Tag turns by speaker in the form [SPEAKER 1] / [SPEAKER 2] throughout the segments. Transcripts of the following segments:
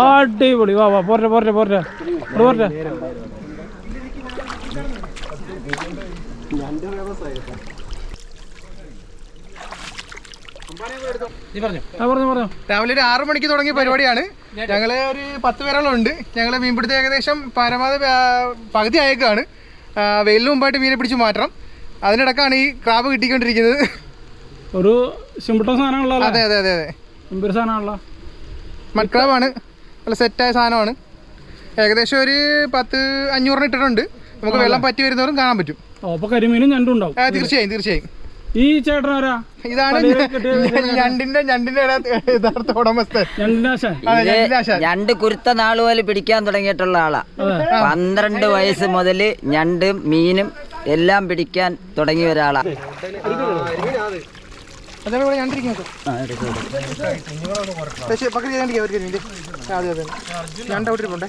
[SPEAKER 1] അടിപൊളി. വാ വാ പോരട്ടെ പോരട്ടെ പോരട്ടെ. പോരെ പോരട്ടെ. ആ പറഞ്ഞു പറഞ്ഞു.
[SPEAKER 2] രാവിലെ ഒരു ആറു മണിക്ക് തുടങ്ങിയ പരിപാടിയാണ്. ഞങ്ങൾ ഒരു പത്ത് പേരോളം ഉണ്ട് ഞങ്ങൾ മീൻപിടുത്തം ഏകദേശം പരമാവധി പകുതി ആയേക്കാണ്. വെയിലിന് മുമ്പായിട്ട് മീനെ പിടിച്ചു മാറ്റണം. അതിനിടക്കാണ് ഈ ക്രാബ് കിട്ടിക്കൊണ്ടിരിക്കുന്നത്.
[SPEAKER 1] ഒരു സിമ്പിട്ട സാധനമാണല്ലോ
[SPEAKER 2] അതെ അതെ അതെ അതെ.
[SPEAKER 1] സാധനമുള്ള സാധനമാണല്ലോ?
[SPEAKER 2] മഡ്ക്രാബാണ് നല്ല സെറ്റായ സാധനമാണ്. ഏകദേശം ഒരു പത്ത് അഞ്ഞൂറിന് ഇട്ടിട്ടുണ്ട്. നമുക്ക് വെള്ളം പറ്റി വരുന്നവരും കാണാൻ പറ്റും.
[SPEAKER 1] അപ്പൊ കരിമീനും ഞണ്ടും ഉണ്ടാവും.
[SPEAKER 2] തീർച്ചയായും തീർച്ചയായും.
[SPEAKER 1] ഈ ചേട്ടനാരാ
[SPEAKER 2] ഇതാണ് ഞണ്ടിന്റെ ഞണ്ടിന്റെ യഥാർത്ഥ ഉടമസ്ഥൻ.
[SPEAKER 3] ഞണ്ട് കുരുത്ത നാൾ പോലെ പിടിക്കാൻ തുടങ്ങിയിട്ടുള്ള ആളാ. പന്ത്രണ്ട് വയസ്സ് മുതൽ ഞണ്ടും മീനും എല്ലാം പിടിക്കാൻ തുടങ്ങിയ ഒരാളാ.
[SPEAKER 2] അതാണ് ഇവിടെ ഞണ്ടിരിക്കുന്നത് പക്ഷേ പക്കടി ഞണ്ടിരിക്കാം ഒരു കരിമീന്റെ ആ, അതെ അതെ. ഞണ്ട് അവിടെ ഇരിപ്പുണ്ടേ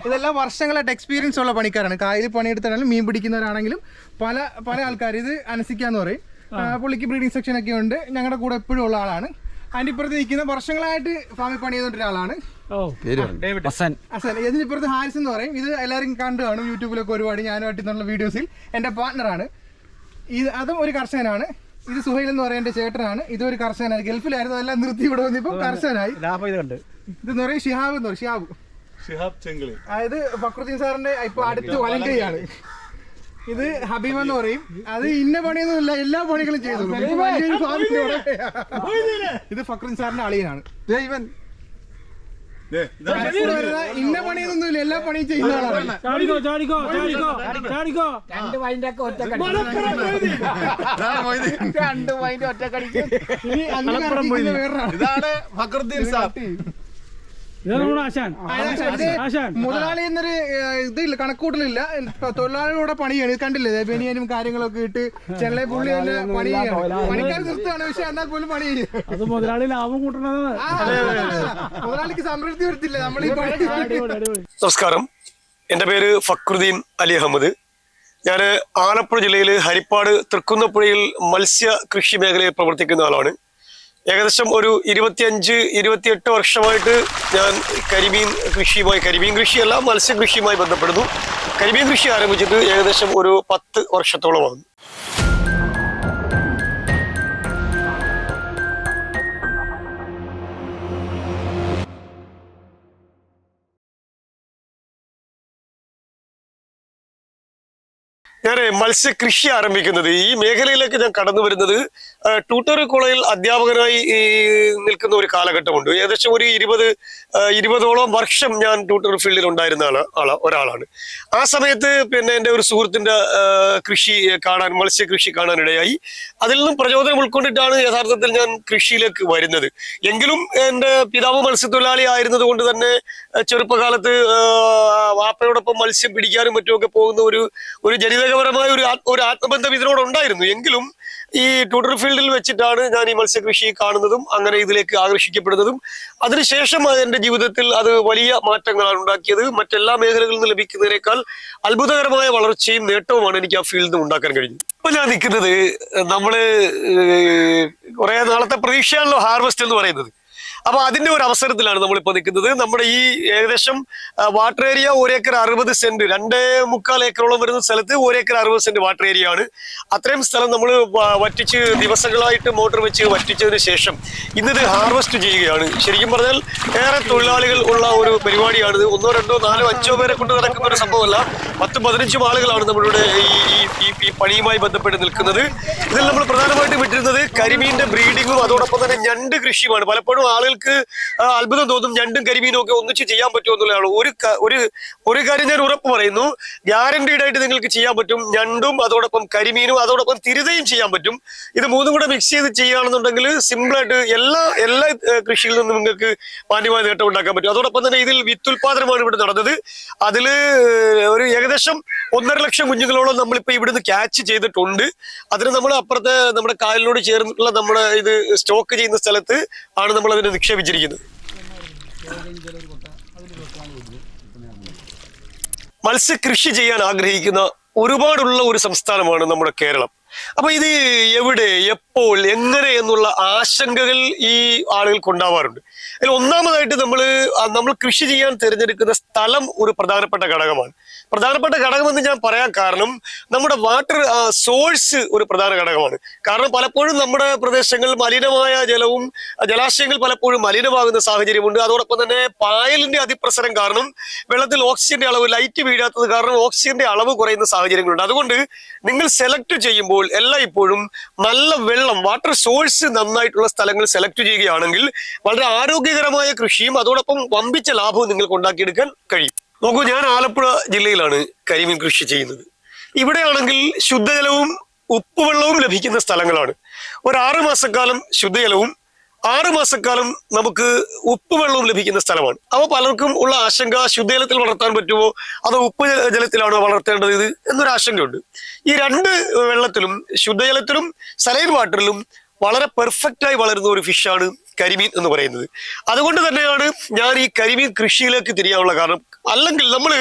[SPEAKER 2] ഇതെല്ലാം വർഷങ്ങളായിട്ട് എക്സ്പീരിയൻസ് ഉള്ള പണിക്കാരാണ്. കായലിൽ പണിയെടുത്താണെങ്കിലും മീൻ പിടിക്കുന്നവരാണെങ്കിലും പല പല ആൾക്കാർ ഇത് അനസിക്കാന്ന് പറയും. പുള്ളിക്ക് ബ്രീഡിംഗ് സെക്ഷൻ ഒക്കെ ഉണ്ട്. ഞങ്ങളുടെ കൂടെ എപ്പോഴും ഉള്ള ആളാണ്. അതിന്റെ ഇപ്പുറത്ത് നിൽക്കുന്ന വർഷങ്ങളായിട്ട് ഫാമിൽ പണി ചെയ്തുകൊണ്ടിരുന്ന ഒരാളാണ് ഇതിനിപ്പുറത്ത് ഹാരിസ് എന്ന് പറയും. ഇത് എല്ലാവരും കണ്ടു കാണും യൂട്യൂബിലൊക്കെ ഒരുപാട് ഞാനുമായിട്ട് എന്നുള്ള വീഡിയോസിൽ. എന്റെ പാർട്ട്ണറാണ് ഇത് അതും ഒരു കർഷകനാണ്. ഇത് സുഹൈൽ എന്ന് പറയുന്ന ചേട്ടനാണ്. ഇത് ഒരു കർഷകനാണ്. ഗൾഫിലായിരുന്നു എല്ലാം നിർത്തി ഇവിടെ വന്നിപ്പോ കർഷകനായി. ഇതെന്ന് പറയും ഷിഹാബ് എന്ന് പറയും ഷിഹാബ്.
[SPEAKER 4] ഷിഹാബ് ചെങ്കിളി.
[SPEAKER 2] അതായത് ഫക്രുദ്ദീൻ സാറിന്റെ ഇപ്പൊ അടുത്ത് വലങ്കയാണ്. ഇത് ഹബീബ് എന്ന് പറയും. അത് ഇന്ന പണിയൊന്നും ഇല്ല എല്ലാ പണികളും ചെയ്തു ഇത് ഫക്രൻ സാറിന്റെ അളിയനാണ്. വരുന്ന ഇന്ന പണിയൊന്നും ഇല്ല എല്ലാ പണിയും ചെയ്യുന്ന ആളാണ്.
[SPEAKER 4] ഇതാണ് ഫക്രുദ്ദീൻ സാർ
[SPEAKER 1] ഇതാ നമ്മുടെ ആശാൻ
[SPEAKER 2] ഇത്
[SPEAKER 1] ആശാൻ
[SPEAKER 2] മുതലാളി എന്നൊരു ഇതില്ല കണക്കൂട്ടലില്ല. ഇപ്പൊ തൊഴിലാളികളുടെ പണിയാണ് ഇത് കണ്ടില്ലേ? ദേ ബനിയനും കാര്യങ്ങളൊക്കെ ഇട്ട് ചെള്ള പുള്ളി തന്നെ പണി ചെയ്യാണ്. പണിക്കാർ നിർത്തുകയാണ് പക്ഷെ എന്നാൽ പോലും പണി ചെയ്യും.
[SPEAKER 1] അത് മുതലാളി ലാഭം കൂട്ടണത്.
[SPEAKER 2] മുതലാളിക്ക് സംതൃപ്തി വരുത്തില്ല. നമ്മൾ ഈ
[SPEAKER 5] നമസ്കാരം. എന്റെ പേര് ഫക്രുദ്ദീൻ അലി അഹമ്മദ്. ഞാൻ ആലപ്പുഴ ജില്ലയിൽ ഹരിപ്പാട് തൃക്കുന്നപ്പുഴയിൽ മത്സ്യ കൃഷി മേഖലയിൽ പ്രവർത്തിക്കുന്ന ആളാണ്. ഏകദേശം ഒരു ഇരുപത്തിയഞ്ച് ഇരുപത്തിയെട്ട് വർഷമായിട്ട് ഞാൻ കരിമീൻ കൃഷിയുമായി കരിമീൻ കൃഷിയല്ല മത്സ്യകൃഷിയുമായി ബന്ധപ്പെടുന്നു. കരിമീൻ കൃഷി ആരംഭിച്ചിട്ട് ഏകദേശം ഒരു പത്ത് വർഷത്തോളമാണ്. ഞാൻ മത്സ്യകൃഷി ആരംഭിക്കുന്നത്. ഈ മേഖലയിലേക്ക് ഞാൻ കടന്നു വരുന്നത് ട്യൂട്ടറി കോളേജിൽ അധ്യാപകനായി നിൽക്കുന്ന ഒരു കാലഘട്ടമുണ്ട്. ഏകദേശം ഒരു ഇരുപത് ഇരുപതോളം വർഷം ഞാൻ ട്യൂട്ടോറിയൽ ഫീൽഡിൽ ഉണ്ടായിരുന്ന ആൾ ഒരാളാണ്. ആ സമയത്ത് പിന്നെ എന്റെ ഒരു സുഹൃത്തിന്റെ കൃഷി കാണാൻ മത്സ്യകൃഷി കാണാനിടയായി. അതിൽ നിന്നും പ്രചോദനം ഉൾക്കൊണ്ടിട്ടാണ് യഥാർത്ഥത്തിൽ ഞാൻ കൃഷിയിലേക്ക് വരുന്നത്. എങ്കിലും എന്റെ പിതാവ് മത്സ്യത്തൊഴിലാളി ആയിരുന്നത് കൊണ്ട് തന്നെ ചെറുപ്പകാലത്ത് വാപ്പയോടൊപ്പം മത്സ്യം പിടിക്കാനും മറ്റുമൊക്കെ പോകുന്ന ഒരു ഒരു ജനിതകപരമായ ഒരു ഒരു ആത്മബന്ധം ഇതിനോട് ഉണ്ടായിരുന്നു. എങ്കിലും ഈ ട്യൂട്ടർ ഫീൽഡിൽ വെച്ചിട്ടാണ് ഞാൻ ഈ മത്സ്യകൃഷി കാണുന്നതും അങ്ങനെ ഇതിലേക്ക് ആകർഷിക്കപ്പെടുന്നതും. അതിനുശേഷം എന്റെ ജീവിതത്തിൽ അത് വലിയ മാറ്റങ്ങളാണ് ഉണ്ടാക്കിയത്. മറ്റെല്ലാ മേഖലകളിൽ നിന്ന് ലഭിക്കുന്നതിനേക്കാൾ അത്ഭുതകരമായ വളർച്ചയും നേട്ടവുമാണ് എനിക്ക് ആ ഫീൽഡിൽ നിന്ന് ഉണ്ടാക്കാൻ കഴിഞ്ഞത്. ഇപ്പൊ ഞാൻ നിൽക്കുന്നത് നമ്മൾ കുറെ നാളത്തെ പ്രതീക്ഷയാണല്ലോ ഹാർവെസ്റ്റ് എന്ന് പറയുന്നത്. അപ്പൊ അതിന്റെ ഒരു അവസരത്തിലാണ് നമ്മൾ ഇപ്പൊ നിൽക്കുന്നത്. നമ്മുടെ ഈ ഏകദേശം വാട്ടർ ഏരിയ ഒരു ഏക്കർ അറുപത് സെന്റ് രണ്ടേ മുക്കാൽ ഏക്കറോളം വരുന്ന സ്ഥലത്ത് ഒരു ഏക്കർ അറുപത് സെന്റ് വാട്ടർ ഏരിയ ആണ്. അത്രയും സ്ഥലം നമ്മൾ വറ്റിച്ച് ദിവസങ്ങളായിട്ട് മോട്ടോർ വെച്ച് വറ്റിച്ചതിന് ശേഷം ഇന്നിത് ഹാർവെസ്റ്റ് ചെയ്യുകയാണ്. ശരിക്കും പറഞ്ഞാൽ ഏറെ തൊഴിലാളികൾ ഉള്ള ഒരു പരിപാടിയാണിത് ഒന്നോ രണ്ടോ നാലോ അഞ്ചോ പേരെ കൊണ്ട് നടക്കുന്ന ഒരു സംഭവമല്ല. പത്ത് പതിനഞ്ചും ആളുകളാണ് നമ്മളുടെ ഈ ഈ- പണിയുമായി ബന്ധപ്പെട്ട് നിൽക്കുന്നത്. ഇതിൽ നമ്മൾ പ്രധാനമായിട്ട് വിട്ടിരുന്നത് കരിമീന്റെ ബ്രീഡിങ്ങും അതോടൊപ്പം തന്നെ ഞണ്ട് കൃഷിയുമാണ്. പലപ്പോഴും ആളുകൾക്ക് അത്ഭുതം തോന്നും ഞണ്ടും കരിമീനും ഒക്കെ ഒന്നിച്ച് ചെയ്യാൻ പറ്റുമോ എന്നുള്ളതാണ്. ഒരു ഒരു ഒരു കാര്യം ഞാൻ ഉറപ്പ് പറയുന്നു. ഗ്യാരണ്ടീഡ് ആയിട്ട് നിങ്ങൾക്ക് ചെയ്യാൻ പറ്റും. ഞണ്ടും അതോടൊപ്പം കരിമീനും അതോടൊപ്പം തിരുതയും ചെയ്യാൻ പറ്റും. ഇത് മൂന്നും കൂടെ മിക്സ് ചെയ്ത് ചെയ്യുകയാണെന്നുണ്ടെങ്കിൽ സിമ്പിളായിട്ട് എല്ലാ എല്ലാ കൃഷിയിൽ നിന്നും നിങ്ങൾക്ക് മാന്യമായ നേട്ടം ഉണ്ടാക്കാൻ പറ്റും. അതോടൊപ്പം തന്നെ ഇതിൽ വിത്തുൽപാദനമാണ് ഇവിടെ നടന്നത്. അതിൽ ഒരു ഏകദേശം ഒന്നര ലക്ഷം കുഞ്ഞുങ്ങളോളം നമ്മളിപ്പോൾ ഇവിടുന്ന് ക്യാച്ച് ചെയ്തിട്ടുണ്ട്. അതിന് നമ്മൾ അപ്പുറത്തെ നമ്മുടെ കായലിനോട് ചേർന്നിട്ടുള്ള നമ്മുടെ ഇത് സ്റ്റോക്ക് ചെയ്യുന്ന സ്ഥലത്ത് ആണ് നമ്മൾ അതിനെ നിക്ഷേപിച്ചിരിക്കുന്നത് മത്സ്യകൃഷി ചെയ്യാൻ ആഗ്രഹിക്കുന്ന ഒരുപാടുള്ള ഒരു സംസ്ഥാനമാണ് നമ്മുടെ കേരളം. അപ്പൊ ഇത് എവിടെ എപ്പോൾ എങ്ങനെ എന്നുള്ള ആശങ്കകൾ ഈ ആളുകൾക്ക് ഉണ്ടാവാറുണ്ട് അതിൽ ഒന്നാമതായിട്ട് നമ്മൾ നമ്മൾ കൃഷി ചെയ്യാൻ തിരഞ്ഞെടുക്കുന്ന സ്ഥലം ഒരു പ്രധാനപ്പെട്ട ഘടകമാണ്. പ്രധാനപ്പെട്ട ഘടകമെന്ന് ഞാൻ പറയാൻ കാരണം നമ്മുടെ വാട്ടർ സോഴ്സ് ഒരു പ്രധാന ഘടകമാണ്. കാരണം പലപ്പോഴും നമ്മുടെ പ്രദേശങ്ങളിൽ മലിനമായ ജലവും ജലാശയങ്ങൾ പലപ്പോഴും മലിനമാകുന്ന സാഹചര്യമുണ്ട്. അതോടൊപ്പം തന്നെ പായലിന്റെ അതിപ്രസരം കാരണം വെള്ളത്തിൽ ഓക്സിജന്റെ അളവ് ലൈറ്റ് വീഴാത്തത് കാരണം ഓക്സിജന്റെ അളവ് കുറയുന്ന സാഹചര്യങ്ങളുണ്ട്. അതുകൊണ്ട് നിങ്ങൾ സെലക്ട് ചെയ്യുമ്പോൾ എല്ലായ്പ്പോഴും നല്ല വെള്ളം വാട്ടർ സോഴ്സ് നന്നായിട്ടുള്ള സ്ഥലങ്ങൾ സെലക്ട് ചെയ്യുകയാണെങ്കിൽ വളരെ ആരോഗ്യകരമായ കൃഷിയും അതോടൊപ്പം വമ്പിച്ച ലാഭവും നിങ്ങൾക്ക് ഉണ്ടാക്കിയെടുക്കാൻ കഴിയും. നോക്കൂ ഞാൻ ആലപ്പുഴ ജില്ലയിലാണ് കരിമീൻ കൃഷി ചെയ്യുന്നത്. ഇവിടെയാണെങ്കിൽ ശുദ്ധജലവും ഉപ്പുവെള്ളവും ലഭിക്കുന്ന സ്ഥലങ്ങളാണ്. ഒരു ആറ് മാസക്കാലം ശുദ്ധജലവും ആറു മാസക്കാലം നമുക്ക് ഉപ്പുവെള്ളവും ലഭിക്കുന്ന സ്ഥലമാണ്. അവ പലർക്കും ഉള്ള ആശങ്ക ശുദ്ധജലത്തിൽ വളർത്താൻ പറ്റുമോ? അതോ ഉപ്പ് ജലത്തിലാണോ വളർത്തേണ്ടത് ഇത് എന്നൊരു ആശങ്കയുണ്ട്. ഈ രണ്ട് വെള്ളത്തിലും ശുദ്ധജലത്തിലും സലൈൻ വാട്ടറിലും വളരെ പെർഫെക്റ്റ് ആയി വളരുന്ന ഒരു ഫിഷാണ് കരിമീൻ എന്ന് പറയുന്നത്. അതുകൊണ്ട് തന്നെയാണ് ഞാൻ ഈ കരിമീൻ കൃഷിയിലേക്ക് തിരിയാനുള്ള കാരണം അല്ലെങ്കിൽ നമ്മൾ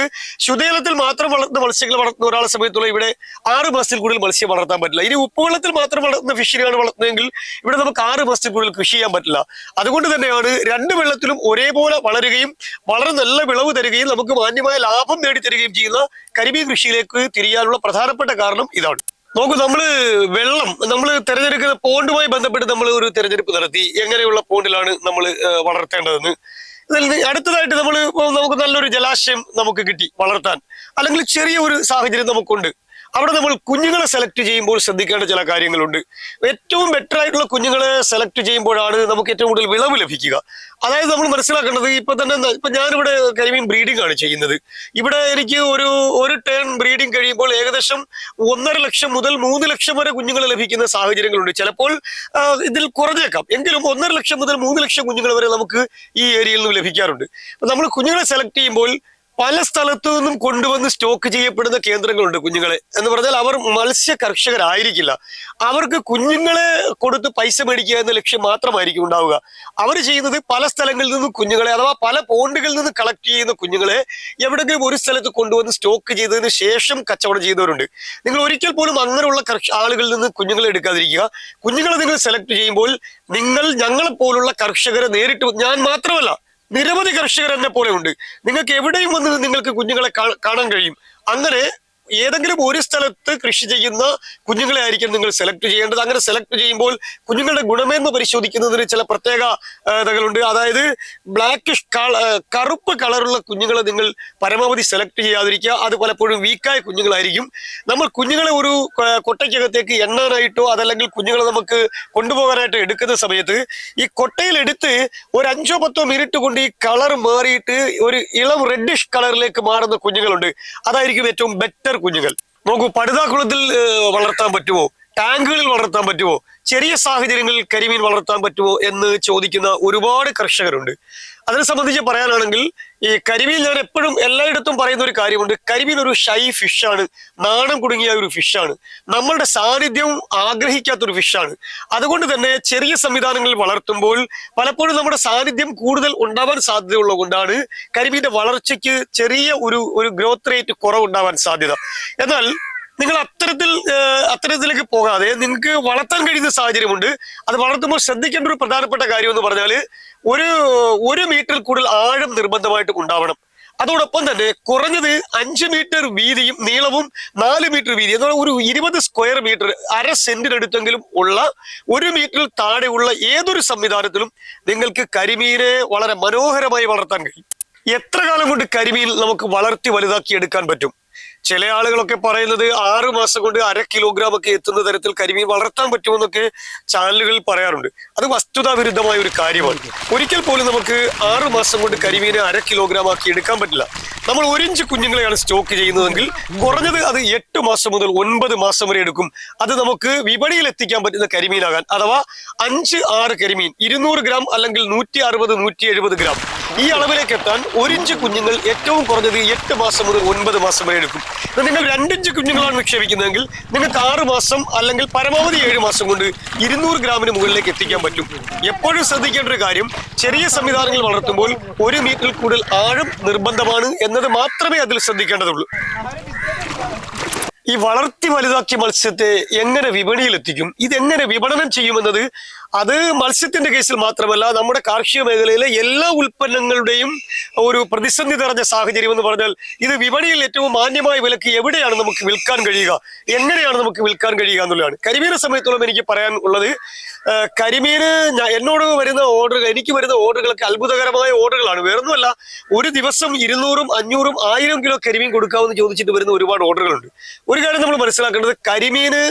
[SPEAKER 5] ശുദ്ധജലത്തിൽ മാത്രം വളർത്തുന്ന മത്സ്യങ്ങൾ വളർത്തുന്ന ഒരാളെ സമയത്തുള്ള ഇവിടെ ആറ് മാസത്തിൽ കൂടുതൽ മത്സ്യം വളർത്താൻ പറ്റില്ല. ഇനി ഉപ്പുവെള്ളത്തിൽ മാത്രം വളർത്തുന്ന ഫിഷിനെയാണ് വളർത്തുന്നതെങ്കിൽ ഇവിടെ നമുക്ക് ആറ് മാസത്തിൽ കൂടുതൽ കൃഷി ചെയ്യാൻ പറ്റില്ല. അതുകൊണ്ട് തന്നെയാണ് രണ്ട് വെള്ളത്തിലും ഒരേപോലെ വളരുകയും വളരെ നല്ല വിളവ് തരികയും നമുക്ക് മാന്യമായ ലാഭം നേടിത്തരികയും ചെയ്യുന്ന കരിമീൻ കൃഷിയിലേക്ക് തിരിയാനുള്ള പ്രധാനപ്പെട്ട കാരണം ഇതാണ്. നോക്കൂ നമ്മൾ വെള്ളം നമ്മൾ തെരഞ്ഞെടുക്കുന്ന പോണ്ടുമായി ബന്ധപ്പെട്ട് നമ്മൾ ഒരു തെരഞ്ഞെടുപ്പ് നടത്തി. എങ്ങനെയുള്ള പോണ്ടിലാണ് നമ്മൾ വളർത്തേണ്ടതെന്ന്. അടുത്തതായിട്ട് നമ്മൾ നമുക്ക് നല്ലൊരു ജലാശയം നമുക്ക് കിട്ടി വളർത്താൻ. അല്ലെങ്കിൽ ചെറിയ ഒരു സാഹചര്യം നമുക്കുണ്ട്. അവിടെ നമ്മൾ കുഞ്ഞുങ്ങളെ സെലക്ട് ചെയ്യുമ്പോൾ ശ്രദ്ധിക്കേണ്ട ചില കാര്യങ്ങളുണ്ട്. ഏറ്റവും ബെറ്റർ ആയിട്ടുള്ള കുഞ്ഞുങ്ങളെ സെലക്ട് ചെയ്യുമ്പോഴാണ് നമുക്ക് ഏറ്റവും കൂടുതൽ വിളവ് ലഭിക്കുക. അതായത് നമ്മൾ മനസ്സിലാക്കേണ്ടത് ഇപ്പൊ തന്നെ ഇപ്പൊ ഞാനിവിടെ കരിമീൻ ബ്രീഡിംഗ് ആണ് ചെയ്യുന്നത്. ഇവിടെ എനിക്ക് ഒരു ഒരു ടേൺ ബ്രീഡിംഗ് കഴിയുമ്പോൾ ഏകദേശം ഒന്നര ലക്ഷം മുതൽ മൂന്ന് ലക്ഷം വരെ കുഞ്ഞുങ്ങളെ ലഭിക്കുന്ന സാഹചര്യങ്ങളുണ്ട്. ചിലപ്പോൾ ഇതിൽ കുറഞ്ഞേക്കാം. എങ്കിലും ഒന്നര ലക്ഷം മുതൽ മൂന്ന് ലക്ഷം കുഞ്ഞുങ്ങൾ വരെ നമുക്ക് ഈ ഏരിയയിൽ നിന്ന് ലഭിക്കാറുണ്ട്. നമ്മൾ കുഞ്ഞുങ്ങളെ സെലക്ട് ചെയ്യുമ്പോൾ പല സ്ഥലത്തു നിന്നും കൊണ്ടുവന്ന് സ്റ്റോക്ക് ചെയ്യപ്പെടുന്ന കേന്ദ്രങ്ങളുണ്ട് കുഞ്ഞുങ്ങളെ. എന്ന് പറഞ്ഞാൽ അവർ മത്സ്യ കർഷകരായിരിക്കില്ല. അവർക്ക് കുഞ്ഞുങ്ങളെ കൊടുത്ത് പൈസ മേടിക്കുക എന്ന ലക്ഷ്യം മാത്രമായിരിക്കും ഉണ്ടാവുക. അവർ ചെയ്യുന്നത് പല സ്ഥലങ്ങളിൽ നിന്നും കുഞ്ഞുങ്ങളെ അഥവാ പല പോണ്ടുകളിൽ നിന്ന് കളക്ട് ചെയ്യുന്ന കുഞ്ഞുങ്ങളെ എവിടെങ്കിലും ഒരു സ്ഥലത്ത് കൊണ്ടുവന്ന് സ്റ്റോക്ക് ചെയ്തതിന് ശേഷം കച്ചവടം ചെയ്യുന്നവരുണ്ട്. നിങ്ങൾ ഒരിക്കൽ പോലും അങ്ങനെയുള്ള ആളുകളിൽ നിന്ന് കുഞ്ഞുങ്ങളെ എടുക്കാതിരിക്കുക. കുഞ്ഞുങ്ങളെ നിങ്ങൾ സെലക്ട് ചെയ്യുമ്പോൾ നിങ്ങൾ ഞങ്ങളെ പോലുള്ള കർഷകരെ നേരിട്ട് ഞാൻ മാത്രമല്ല നിരവധി കർഷകർ എന്നെ പോലെ ഉണ്ട്. നിങ്ങൾക്ക് എവിടെയും വന്ന് നിങ്ങൾക്ക് കുഞ്ഞുങ്ങളെ കാണാൻ കഴിയും. അങ്ങനെ ഏതെങ്കിലും ഒരു സ്ഥലത്ത് കൃഷി ചെയ്യുന്ന കുഞ്ഞുങ്ങളെ ആയിരിക്കും നിങ്ങൾ സെലക്ട് ചെയ്യേണ്ടത്. അങ്ങനെ സെലക്ട് ചെയ്യുമ്പോൾ കുഞ്ഞുങ്ങളുടെ ഗുണമേന്മ പരിശോധിക്കുന്നതിന് ചില പ്രത്യേക ആ, ഇതകളുണ്ട്. അതായത് ബ്ലാക്ക് കറുപ്പ് കളറുള്ള കുഞ്ഞുങ്ങളെ നിങ്ങൾ പരമാവധി സെലക്ട് ചെയ്യാതിരിക്കുക. അത് പലപ്പോഴും വീക്കായ കുഞ്ഞുങ്ങളായിരിക്കും. നമ്മൾ കുഞ്ഞുങ്ങളെ ഒരു കൊട്ടയ്ക്കകത്തേക്ക് എണ്ണാനായിട്ടോ അതല്ലെങ്കിൽ കുഞ്ഞുങ്ങളെ നമുക്ക് കൊണ്ടുപോകാനായിട്ട് എടുക്കുന്ന സമയത്ത് ഈ കൊട്ടയിൽ എടുത്ത് ഒരു അഞ്ചോ പത്തോ മിനിറ്റ് കൊണ്ട് ഈ കളർ മാറിയിട്ട് ഒരു ഇളം റെഡിഷ് കളറിലേക്ക് മാറുന്ന കുഞ്ഞുങ്ങളുണ്ട്. അതായിരിക്കും ഏറ്റവും ബെറ്റർ കുഞ്ഞുങ്ങൾ. നോക്കൂ പടുതാക്കുളത്തിൽ വളർത്താൻ പറ്റുമോ? ടാങ്കുകളിൽ വളർത്താൻ പറ്റുമോ? ചെറിയ സാഹചര്യങ്ങളിൽ കരിമീൻ വളർത്താൻ പറ്റുമോ എന്ന് ചോദിക്കുന്ന ഒരുപാട് കർഷകരുണ്ട്. അതിനെ സംബന്ധിച്ച് പറയാനാണെങ്കിൽ ഈ കരിമീൻ ഞാൻ എപ്പോഴും എല്ലായിടത്തും പറയുന്ന ഒരു കാര്യമുണ്ട്. കരിമീൻ ഒരു ഷൈ ഫിഷാണ് നാണം കുടുങ്ങിയ ഒരു ഫിഷാണ് നമ്മളുടെ സാന്നിധ്യവും ആഗ്രഹിക്കാത്ത ഒരു ഫിഷാണ് അതുകൊണ്ട് തന്നെ ചെറിയ സംവിധാനങ്ങളിൽ വളർത്തുമ്പോൾ പലപ്പോഴും നമ്മുടെ സാന്നിധ്യം കൂടുതൽ ഉണ്ടാവാൻ സാധ്യതയുള്ളത് കൊണ്ടാണ് കരിമീന്റെ വളർച്ചയ്ക്ക് ചെറിയ ഒരു ഒരു ഗ്രോത്ത് റേറ്റ് കുറവുണ്ടാവാൻ സാധ്യത. എന്നാൽ നിങ്ങൾ അത്തരത്തിൽ അത്തരത്തിലേക്ക് പോകാതെ നിങ്ങൾക്ക് വളർത്താൻ കഴിയുന്ന സാഹചര്യമുണ്ട്. അത് വളർത്തുമ്പോൾ ശ്രദ്ധിക്കേണ്ട ഒരു പ്രധാനപ്പെട്ട കാര്യം എന്ന് പറഞ്ഞാൽ ഒരു ഒരു മീറ്റർ കൂടുതൽ ആഴം നിർബന്ധമായിട്ട് ഉണ്ടാവണം. അതോടൊപ്പം തന്നെ കുറഞ്ഞത് അഞ്ച് മീറ്റർ വീതിയും നീളവും നാല് മീറ്റർ വീതി എന്ന് പറഞ്ഞാൽ ഒരു ഇരുപത് സ്ക്വയർ മീറ്റർ അര സെന്റിനടുത്തെങ്കിലും ഉള്ള ഒരു മീറ്ററിൽ താഴെയുള്ള ഏതൊരു സംവിധാനത്തിലും നിങ്ങൾക്ക് കരിമീനെ വളരെ മനോഹരമായി വളർത്താൻ കഴിയും. എത്ര കാലം കൊണ്ട് കരിമീൻ നമുക്ക് വളർത്തി വലുതാക്കി എടുക്കാൻ പറ്റും? ചില ആളുകളൊക്കെ പറയുന്നത് ആറു മാസം കൊണ്ട് അര കിലോഗ്രാം ഒക്കെ എത്തുന്ന തരത്തിൽ കരിമീൻ വളർത്താൻ പറ്റുമെന്നൊക്കെ ചാനലുകളിൽ പറയാറുണ്ട്. അത് വസ്തുതാ വിരുദ്ധമായ ഒരു കാര്യമാണ്. ഒരിക്കൽ പോലും നമുക്ക് ആറു മാസം കൊണ്ട് കരിമീനെ അര കിലോഗ്രാം ആക്കി എടുക്കാൻ പറ്റില്ല. നമ്മൾ ഒരിഞ്ച് കുഞ്ഞുങ്ങളെയാണ് സ്റ്റോക്ക് ചെയ്യുന്നതെങ്കിൽ കുറഞ്ഞത് അത് എട്ട് മാസം മുതൽ ഒൻപത് മാസം വരെ എടുക്കും. അത് നമുക്ക് വിപണിയിൽ എത്തിക്കാൻ പറ്റുന്ന കരിമീനാകാൻ. അഥവാ അഞ്ച് ആറ് കരിമീൻ ഇരുന്നൂറ് ഗ്രാം അല്ലെങ്കിൽ നൂറ്റി അറുപത് നൂറ്റി എഴുപത് ഗ്രാം ഈ അളവിലേക്ക് എത്താൻ ഒരിഞ്ച് കുഞ്ഞുങ്ങൾ ഏറ്റവും കുറഞ്ഞത് എട്ട് മാസം മുതൽ ഒൻപത് മാസം വരെ എടുക്കും. ഇത് നിങ്ങൾ രണ്ടിഞ്ച് കുഞ്ഞുങ്ങളാണ് നിക്ഷേപിക്കുന്നതെങ്കിൽ നിങ്ങൾക്ക് ആറ് മാസം അല്ലെങ്കിൽ പരമാവധി ഏഴ് മാസം കൊണ്ട് ഇരുന്നൂറ് ഗ്രാമിന് മുകളിലേക്ക് എത്തിക്കാൻ പറ്റും. എപ്പോഴും ശ്രദ്ധിക്കേണ്ട ഒരു കാര്യം ചെറിയ സംവിധാനങ്ങൾ വളർത്തുമ്പോൾ ഒരു മീറ്ററിൽ കൂടുതൽ ആഴം നിർബന്ധമാണ് എന്നത് മാത്രമേ അതിൽ ശ്രദ്ധിക്കേണ്ടതുള്ളൂ. ഈ വളർത്തി വലുതാക്കിയ മത്സ്യത്തെ എങ്ങനെ വിപണിയിൽ എത്തിക്കും ഇതെങ്ങനെ വിപണനം ചെയ്യുമെന്നത് അത് മത്സ്യത്തിന്റെ കേസിൽ മാത്രമല്ല നമ്മുടെ കാർഷിക മേഖലയിലെ എല്ലാ ഉൽപ്പന്നങ്ങളുടെയും ഒരു പ്രതിസന്ധി നിറഞ്ഞ സാഹചര്യം എന്ന് പറഞ്ഞാൽ ഇത് വിപണിയിൽ ഏറ്റവും മാന്യമായ വിലക്ക് എവിടെയാണ് നമുക്ക് വിൽക്കാൻ കഴിയുക? എങ്ങനെയാണ് നമുക്ക് വിൽക്കാൻ കഴിയുക എന്നുള്ളതാണ്. കരിമീനെ സമയത്തോളം എനിക്ക് പറയാൻ ഉള്ളത് കരിമീന് എന്നോട് വരുന്ന ഓർഡറുകൾ എനിക്ക് വരുന്ന ഓർഡറുകളൊക്കെ അത്ഭുതകരമായ ഓർഡറുകളാണ് വേറൊന്നുമല്ല ഒരു ദിവസം ഇരുന്നൂറും അഞ്ഞൂറും ആയിരം കിലോ കരിമീൻ കൊടുക്കാമെന്ന് ചോദിച്ചിട്ട് വരുന്ന ഒരുപാട് ഓർഡറുകളുണ്ട് ഒരു കാര്യം നമ്മൾ മനസ്സിലാക്കേണ്ടത് കരിമീന്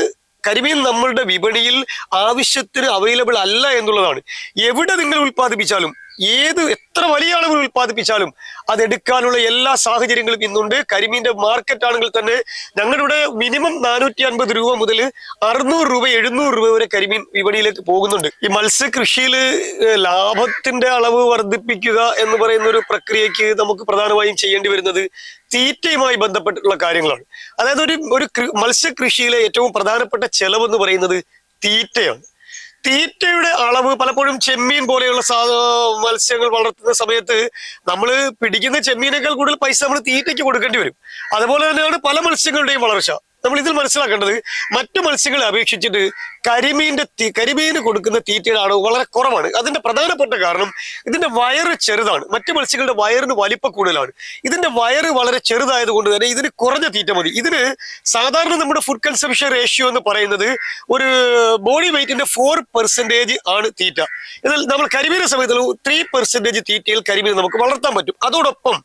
[SPEAKER 5] കരിമീൻ നമ്മളുടെ വിപണിയിൽ ആവശ്യത്തിന് അവൈലബിൾ അല്ല എന്നുള്ളതാണ്. എവിടെ നിങ്ങൾ ഉൽപ്പാദിപ്പിച്ചാലും ഏത് എത്ര വലിയ അളവിൽ ഉൽപ്പാദിപ്പിച്ചാലും അതെടുക്കാനുള്ള എല്ലാ സാഹചര്യങ്ങളും ഇന്നുണ്ട്. കരിമീന്റെ മാർക്കറ്റ് ആണെങ്കിൽ തന്നെ ഞങ്ങളുടെ മിനിമം നാനൂറ്റി അൻപത് രൂപ മുതൽ അറുന്നൂറ് രൂപ എഴുന്നൂറ് രൂപ വരെ കരിമീൻ വിപണിയിലേക്ക് പോകുന്നുണ്ട്. ഈ മത്സ്യകൃഷിയിൽ ലാഭത്തിന്റെ അളവ് വർദ്ധിപ്പിക്കുക എന്ന് പറയുന്ന ഒരു പ്രക്രിയക്ക് നമുക്ക് പ്രധാനമായും ചെയ്യേണ്ടി വരുന്നത് തീറ്റയുമായി ബന്ധപ്പെട്ടുള്ള കാര്യങ്ങളാണ്. അതായത് ഒരു ഒരു മത്സ്യകൃഷിയിലെ ഏറ്റവും പ്രധാനപ്പെട്ട ചെലവ് എന്ന് പറയുന്നത് തീറ്റയാണ്. തീറ്റയുടെ അളവ് പലപ്പോഴും ചെമ്മീൻ പോലെയുള്ള മത്സ്യങ്ങൾ വളർത്തുന്ന സമയത്ത് നമ്മൾ പിടിക്കുന്ന ചെമ്മീനേക്കാൾ കൂടുതൽ പൈസ നമ്മൾ തീറ്റയ്ക്ക് കൊടുക്കേണ്ടി വരും. അതുപോലെ തന്നെയാണ് പല മത്സ്യങ്ങളുടെയും വളർച്ച. നമ്മൾ ഇതിൽ മനസ്സിലാക്കേണ്ടത് മറ്റു മത്സ്യങ്ങളെ അപേക്ഷിച്ചിട്ട് കരിമീന്റെ തീ കരിമീന് കൊടുക്കുന്ന തീറ്റയുടെ അളവ് വളരെ കുറവാണ്. അതിന്റെ പ്രധാനപ്പെട്ട കാരണം ഇതിന്റെ വയറ് ചെറുതാണ്. മറ്റു മത്സ്യങ്ങളുടെ വയറിന് വലിപ്പ കൂടുതലാണ്. ഇതിന്റെ വയറ് വളരെ ചെറുതായതുകൊണ്ട് തന്നെ ഇതിന് കുറഞ്ഞ തീറ്റ മതി. ഇതിന് സാധാരണ നമ്മുടെ ഫുഡ് കൺസംഷൻ റേഷ്യോ എന്ന് പറയുന്നത് ഒരു ബോഡി വെയിറ്റിന്റെ ഫോർ പെർസെന്റേജ് ആണ് തീറ്റ. എന്നാൽ നമ്മൾ കരിമീനെ സമയത്ത് ത്രീ പെർസെന്റേജ് തീറ്റയിൽ കരിമീൻ നമുക്ക് വളർത്താൻ പറ്റും. അതോടൊപ്പം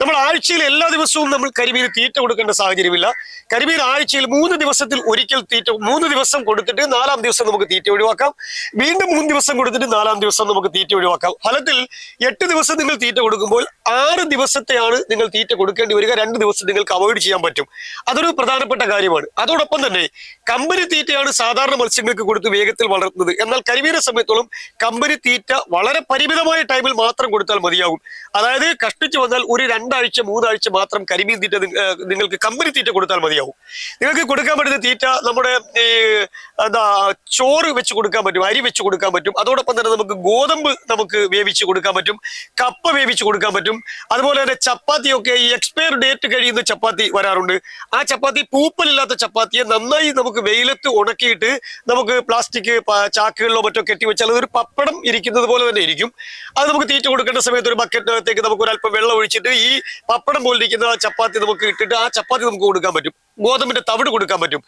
[SPEAKER 5] നമ്മൾ ആഴ്ചയിൽ എല്ലാ ദിവസവും നമ്മൾ കരിമീൻ തീറ്റ കൊടുക്കേണ്ട സാഹചര്യമില്ല. കരിമീൻ ആഴ്ചയിൽ മൂന്ന് ദിവസത്തിൽ ഒരിക്കൽ തീറ്റ മൂന്ന് ദിവസം കൊടുത്തിട്ട് നാലാം ദിവസം നമുക്ക് തീറ്റ ഒഴിവാക്കാം. വീണ്ടും മൂന്ന് ദിവസം കൊടുത്തിട്ട് നാലാം ദിവസം നമുക്ക് തീറ്റ ഒഴിവാക്കാം. ഫലത്തിൽ എട്ട് ദിവസം നിങ്ങൾ തീറ്റ കൊടുക്കുമ്പോൾ ആറ് ദിവസത്തെയാണ് നിങ്ങൾ തീറ്റ കൊടുക്കേണ്ടി വരിക. രണ്ട് ദിവസം നിങ്ങൾക്ക് അവോയ്ഡ് ചെയ്യാൻ പറ്റും. അതൊരു പ്രധാനപ്പെട്ട കാര്യമാണ്. അതോടൊപ്പം തന്നെ കമ്പനി തീറ്റയാണ് സാധാരണ മത്സ്യങ്ങൾക്ക് കൊടുത്ത് വേഗത്തിൽ വളർത്തുന്നത്. എന്നാൽ കരിമീനെ സമയത്തോളം കമ്പനി തീറ്റ വളരെ പരിമിതമായ ടൈമിൽ മാത്രം കൊടുത്താൽ മതിയാകും. അതായത് കഷ്ടിച്ചു വന്നാൽ ഒരു രണ്ടാഴ്ച മൂന്നാഴ്ച മാത്രം കരിമീൻ തീറ്റ നിങ്ങൾക്ക് കമ്പനി തീറ്റ കൊടുത്താൽ മതിയാവും. നിങ്ങൾക്ക് കൊടുക്കാൻ പറ്റുന്ന തീറ്റ നമ്മുടെ ഈ എന്താ ചോറ് വെച്ച് കൊടുക്കാൻ പറ്റും അരി വെച്ച് കൊടുക്കാൻ പറ്റും. അതോടൊപ്പം തന്നെ നമുക്ക് ഗോതമ്പ് നമുക്ക് വേവിച്ച് കൊടുക്കാൻ പറ്റും. കപ്പ വേവിച്ച് കൊടുക്കാൻ പറ്റും. അതുപോലെ തന്നെ ചപ്പാത്തിയൊക്കെ ഈ എക്സ്പയർ ഡേറ്റ് കഴിയുന്ന ചപ്പാത്തി വരാറുണ്ട്. ആ ചപ്പാത്തി പൂപ്പലില്ലാത്ത ചപ്പാത്തിയെ നന്നായി നമുക്ക് വെയിലത്ത് ഉണക്കിയിട്ട് നമുക്ക് പ്ലാസ്റ്റിക് ചാക്കുകളിലോ മറ്റോ കെട്ടിവെച്ചാൽ അതൊരു പപ്പടം ഇരിക്കുന്നത് പോലെ തന്നെ ഇരിക്കും. അത് നമുക്ക് തീറ്റ കൊടുക്കേണ്ട സമയത്ത് ഒരു ബക്കറ്റിനകത്തേക്ക് നമുക്ക് അല്പം വെള്ളം ഒഴിച്ചിട്ട് ഈ പപ്പടം പോലിരിക്കുന്ന ചപ്പാത്തി നമുക്ക് ഇട്ടിട്ട് ആ ചപ്പാത്തി നമുക്ക് കൊടുക്കാൻ പറ്റും. ഗോതമ്പിന്റെ തവിട് കൊടുക്കാൻ പറ്റും.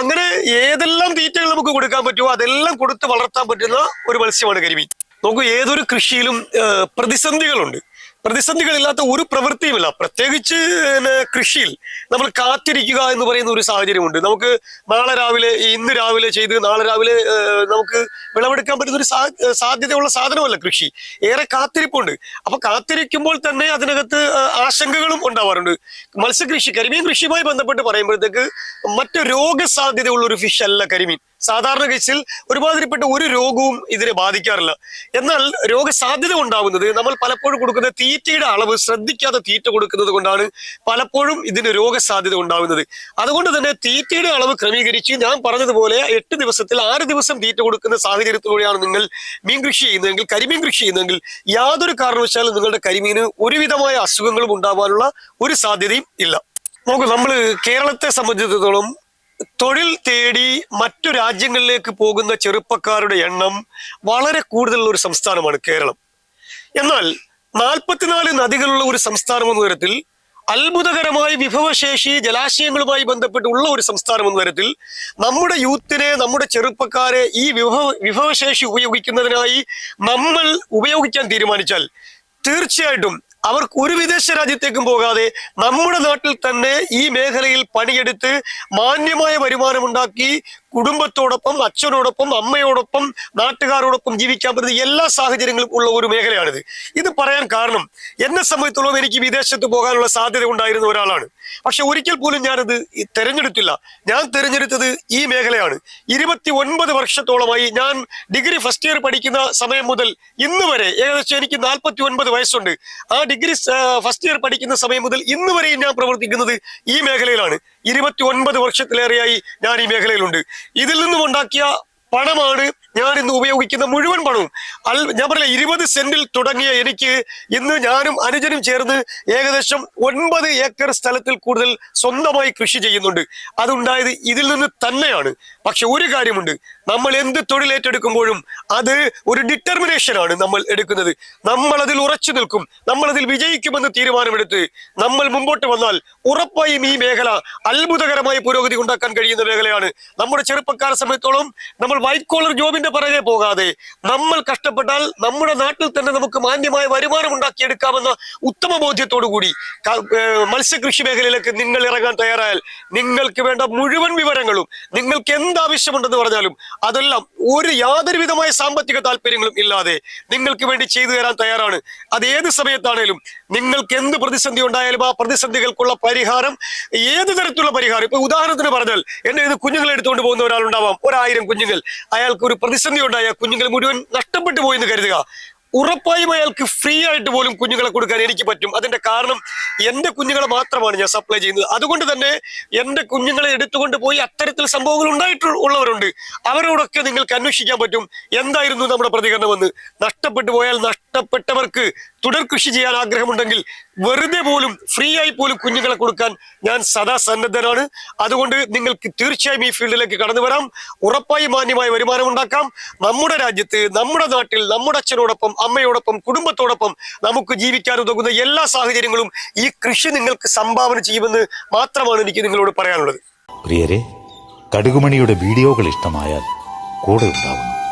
[SPEAKER 5] അങ്ങനെ ഏതെല്ലാം തീറ്റകൾ നമുക്ക് കൊടുക്കാൻ പറ്റുമോ അതെല്ലാം കൊടുത്ത് വളർത്താൻ പറ്റുന്ന ഒരു മത്സ്യമാണ് കരിമീൻ. നോക്കൂ ഏതൊരു കൃഷിയിലും പ്രതിസന്ധികളുണ്ട്. പ്രതിസന്ധികളില്ലാത്ത ഒരു പ്രവൃത്തിയുമില്ല. പ്രത്യേകിച്ച് കൃഷിയിൽ നമ്മൾ കാത്തിരിക്കുക എന്ന് പറയുന്ന ഒരു സാഹചര്യമുണ്ട്. നമുക്ക് നാളെ രാവിലെ ഇന്ന് രാവിലെ ചെയ്ത് നാളെ രാവിലെ നമുക്ക് വിളവെടുക്കാൻ പറ്റുന്ന ഒരു സാധ്യതയുള്ള സാധനമല്ല കൃഷി. ഏറെ കാത്തിരിപ്പുണ്ട്. അപ്പൊ കാത്തിരിക്കുമ്പോൾ തന്നെ അതിനകത്ത് ആശങ്കകളും ഉണ്ടാവാറുണ്ട്. മത്സ്യകൃഷി കരിമീൻ കൃഷിയുമായി ബന്ധപ്പെട്ട് പറയുമ്പോഴത്തേക്ക് മറ്റു രോഗസാധ്യതയുള്ള ഒരു ഫിഷ് അല്ല കരിമീൻ. സാധാരണ കേസിൽ ഒരുമാതിരിപ്പെട്ട ഒരു രോഗവും ഇതിനെ ബാധിക്കാറില്ല. എന്നാൽ രോഗസാധ്യത ഉണ്ടാവുന്നത് നമ്മൾ പലപ്പോഴും കൊടുക്കുന്ന തീറ്റയുടെ അളവ് ശ്രദ്ധിക്കാതെ തീറ്റ കൊടുക്കുന്നത് കൊണ്ടാണ് പലപ്പോഴും ഇതിന് രോഗസാധ്യത ഉണ്ടാവുന്നത്. അതുകൊണ്ട് തന്നെ തീറ്റയുടെ അളവ് ക്രമീകരിച്ച് ഞാൻ പറഞ്ഞതുപോലെ എട്ട് ദിവസത്തിൽ ആറ് ദിവസം തീറ്റ കൊടുക്കുന്ന സാഹചര്യത്തിലൂടെയാണ് നിങ്ങൾ മീൻ കൃഷി ചെയ്യുന്നതെങ്കിൽ കരിമീൻ കൃഷി ചെയ്യുന്നതെങ്കിൽ യാതൊരു കാരണവശാലും നിങ്ങളുടെ കരിമീന് ഒരുവിധമായ അസുഖങ്ങളും ഉണ്ടാവാനുള്ള ഒരു സാധ്യതയും ഇല്ല. നോക്കൂ നമ്മൾ കേരളത്തെ സംബന്ധിച്ചിടത്തോളം തൊഴിൽ തേടി മറ്റു രാജ്യങ്ങളിലേക്ക് പോകുന്ന ചെറുപ്പക്കാരുടെ എണ്ണം വളരെ കൂടുതലുള്ള ഒരു സംസ്ഥാനമാണ് കേരളം. എന്നാൽ നാൽപ്പത്തിനാല് നദികളുള്ള ഒരു സംസ്ഥാനം എന്ന തരത്തിൽ അത്ഭുതകരമായ വിഭവശേഷി ജലാശയങ്ങളുമായി ബന്ധപ്പെട്ടുള്ള ഒരു സംസ്ഥാനം എന്ന തരത്തിൽ നമ്മുടെ യൂത്തിനെ നമ്മുടെ ചെറുപ്പക്കാരെ ഈ വിഭവ വിഭവശേഷി ഉപയോഗിക്കുന്നതിനായി നമ്മൾ ഉപയോഗിക്കാൻ തീരുമാനിച്ചാൽ തീർച്ചയായിട്ടും അവർക്ക് ഒരു വിദേശ രാജ്യത്തേക്കും പോകാതെ നമ്മുടെ നാട്ടിൽ തന്നെ ഈ മേഖലയിൽ പണിയെടുത്ത് മാന്യമായ വരുമാനമുണ്ടാക്കി കുടുംബത്തോടൊപ്പം അച്ഛനോടൊപ്പം അമ്മയോടൊപ്പം നാട്ടുകാരോടൊപ്പം ജീവിക്കാൻ പറ്റുന്ന എല്ലാ സാഹചര്യങ്ങളും ഉള്ള ഒരു മേഖലയാണിത്. ഇത് പറയാൻ കാരണം എന്നെ സംബന്ധിച്ചോളം എനിക്ക് വിദേശത്ത് പോകാനുള്ള സാധ്യത ഉണ്ടായിരുന്ന ഒരാളാണ്. പക്ഷെ ഒരിക്കൽ പോലും ഞാനത് തിരഞ്ഞെടുത്തില്ല. ഞാൻ തിരഞ്ഞെടുത്തത് ഈ മേഖലയാണ്. ഇരുപത്തി ഒൻപത് വർഷത്തോളമായി ഞാൻ ഡിഗ്രി ഫസ്റ്റ് ഇയർ പഠിക്കുന്ന സമയം മുതൽ ഇന്ന് വരെ ഏകദേശം എനിക്ക് നാൽപ്പത്തി ഒൻപത് വയസ്സുണ്ട്. ആ ഡിഗ്രി ഫസ്റ്റ് ഇയർ പഠിക്കുന്ന സമയം മുതൽ ഇന്ന് വരെയും ഞാൻ പ്രവർത്തിക്കുന്നത് ഈ മേഖലയിലാണ്. ഇരുപത്തി ഒൻപത് വർഷത്തിലേറെയായി ഞാൻ ഈ മേഖലയിലുണ്ട്. ഇതിൽ നിന്നും ഉണ്ടാക്കിയ പണമാണ് ഞാൻ ഇന്ന് ഉപയോഗിക്കുന്ന മുഴുവൻ പണവും. അൽ ഞാൻ പറയാം ഇരുപത് സെന്റിൽ തുടങ്ങിയ എനിക്ക് ഇന്ന് ഞാനും അനുജനും ചേർന്ന് ഏകദേശം ഒൻപത് ഏക്കർ സ്ഥലത്തിൽ കൂടുതൽ സ്വന്തമായി കൃഷി ചെയ്യുന്നുണ്ട്. അതുണ്ടായത് ഇതിൽ നിന്ന് തന്നെയാണ്. പക്ഷെ ഒരു കാര്യമുണ്ട്. നമ്മൾ എന്ത് തൊഴിൽ ഏറ്റെടുക്കുമ്പോഴും അത് ഒരു ഡിറ്റർമിനേഷൻ ആണ് നമ്മൾ എടുക്കുന്നത്. നമ്മൾ അതിൽ ഉറച്ചു നിൽക്കും. നമ്മൾ അതിൽ വിജയിക്കുമെന്ന് തീരുമാനമെടുത്ത് നമ്മൾ മുമ്പോട്ട് വന്നാൽ ഉറപ്പായും ഈ മേഖല അത്ഭുതകരമായ പുരോഗതി ഉണ്ടാക്കാൻ കഴിയുന്ന മേഖലയാണ്. നമ്മുടെ ചെറുപ്പക്കാര സമയത്തോളം നമ്മൾ വൈറ്റ് കോളർ ജോബിന്റെ പിറകെ പോകാതെ നമ്മൾ കഷ്ടപ്പെട്ടാൽ നമ്മുടെ നാട്ടിൽ തന്നെ നമുക്ക് മാന്യമായ വരുമാനം ഉണ്ടാക്കിയെടുക്കാമെന്ന ഉത്തമ ബോധ്യത്തോടു കൂടി മത്സ്യകൃഷി മേഖലയിലേക്ക് നിങ്ങൾ ഇറങ്ങാൻ തയ്യാറായാൽ നിങ്ങൾക്ക് വേണ്ട മുഴുവൻ വിവരങ്ങളും നിങ്ങൾക്ക് എന്ത് ആവശ്യമുണ്ടെന്ന് പറഞ്ഞാലും അതെല്ലാം ഒരു യാതൊരു വിധമായ സാമ്പത്തിക താല്പര്യങ്ങളും ഇല്ലാതെ നിങ്ങൾക്ക് വേണ്ടി ചെയ്തു തരാൻ തയ്യാറാണ്. അത് ഏത് സമയത്താണേലും നിങ്ങൾക്ക് എന്ത് പ്രതിസന്ധി ഉണ്ടായാലും ആ പ്രതിസന്ധികൾക്കുള്ള പരിഹാരം ഏത് തരത്തിലുള്ള പരിഹാരം? ഇപ്പൊ ഉദാഹരണത്തിന് പറഞ്ഞാൽ എന്നെ ഇത് കുഞ്ഞുങ്ങളെ എടുത്തുകൊണ്ട് പോകുന്ന ഒരാളുണ്ടാവാം. ഒരായിരം കുഞ്ഞുങ്ങൾ. അയാൾക്ക് ഒരു പ്രതിസന്ധി ഉണ്ടായ. കുഞ്ഞുങ്ങൾ മുഴുവൻ നഷ്ടപ്പെട്ടു പോയി എന്ന് കരുതുക. ഉറപ്പായും അയാൾക്ക് ഫ്രീ ആയിട്ട് പോലും കുഞ്ഞുങ്ങളെ കൊടുക്കാൻ എനിക്ക് പറ്റും. അതിന്റെ കാരണം എന്റെ കുഞ്ഞുങ്ങളെ മാത്രമാണ് ഞാൻ സപ്ലൈ ചെയ്യുന്നത്. അതുകൊണ്ട് തന്നെ എന്റെ കുഞ്ഞുങ്ങളെ എടുത്തുകൊണ്ട് പോയി അത്തരത്തിൽ സംഭവങ്ങൾ ഉണ്ടായിട്ടുള്ളവരുണ്ട് അവരോടൊക്കെ നിങ്ങൾക്ക് അന്വേഷിക്കാൻ പറ്റും. എന്തായിരുന്നു നമ്മുടെ പ്രതികരണമെന്ന് നഷ്ടപ്പെട്ടു പോയാൽ നഷ്ടപ്പെട്ടവർക്ക് തുടർ കൃഷി ചെയ്യാൻ ആഗ്രഹമുണ്ടെങ്കിൽ വെറുതെ പോലും ഫ്രീ ആയി പോലും കുഞ്ഞുങ്ങളെ കൊടുക്കാൻ ഞാൻ സദാ സന്നദ്ധനാണ്. അതുകൊണ്ട് നിങ്ങൾക്ക് തീർച്ചയായും ഈ ഫീൽഡിലേക്ക് കടന്നു വരാം. ഉറപ്പായി മാന്യമായ വരുമാനം ഉണ്ടാക്കാം. നമ്മുടെ രാജ്യത്ത് നമ്മുടെ നാട്ടിൽ നമ്മുടെ അച്ഛനോടൊപ്പം അമ്മയോടൊപ്പം കുടുംബത്തോടൊപ്പം നമുക്ക് ജീവിക്കാൻ ഉതകുന്ന എല്ലാ സാഹചര്യങ്ങളും ഈ കൃഷി നിങ്ങൾക്ക് സംഭാവന ചെയ്യുമെന്ന് മാത്രമാണ് എനിക്ക് നിങ്ങളോട് പറയാനുള്ളത്.
[SPEAKER 6] പ്രിയരെ കടുകുമണിയുടെ വീഡിയോകൾ ഇഷ്ടമായാൽ കൂടെ ഉണ്ടാവുന്നു.